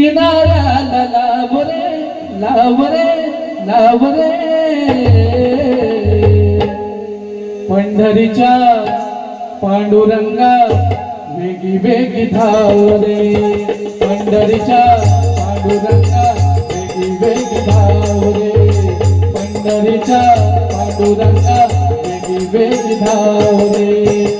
किनाऱ्याला लाव रे रे लाव रे. पंढरीच्या पांडुरंगा वेगी वेगी धाव रे. पंढरीच्या पांडुरंगा वेगी वेगी धाव रे. पंढरीच्या पांडुरंगा वेगी वेगी धाव रे.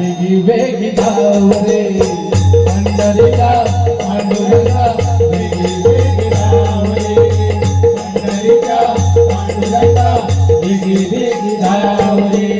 ी वेगी धाव रे पंढरीला पांडुरंगा वेगी वेगी धाव रे पंढरीला पांडुरंगा वेगी वेगी धाव रे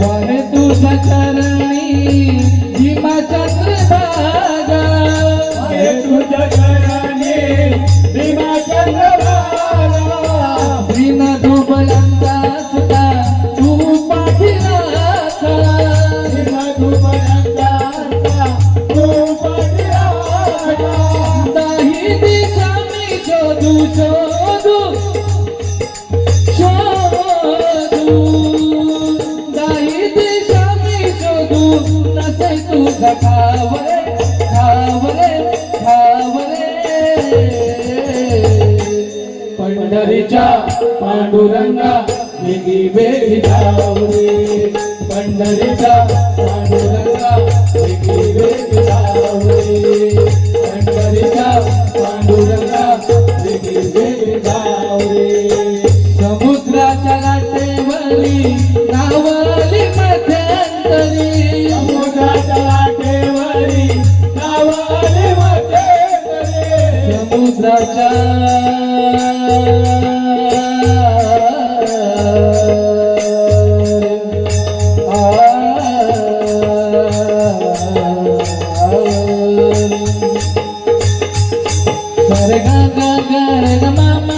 वन तुझा पंढरीच्या पांडुरंगा वेगी वेगी धावरे पंढरीचा तुझाच्या गर ग गर ग मामा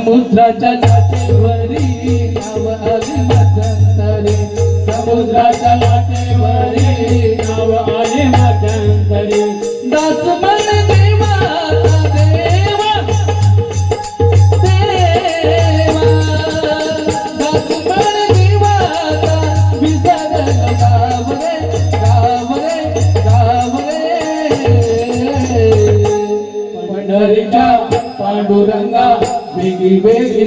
समुद्राच्या लाटेवरी नाव आले मध्यंतरी समुद्राच्या लाटेवरी नाव आले मध्यंतरी दास मन देवा देवा पांडुरंगा ಿಗಿ ಬೇಗಿ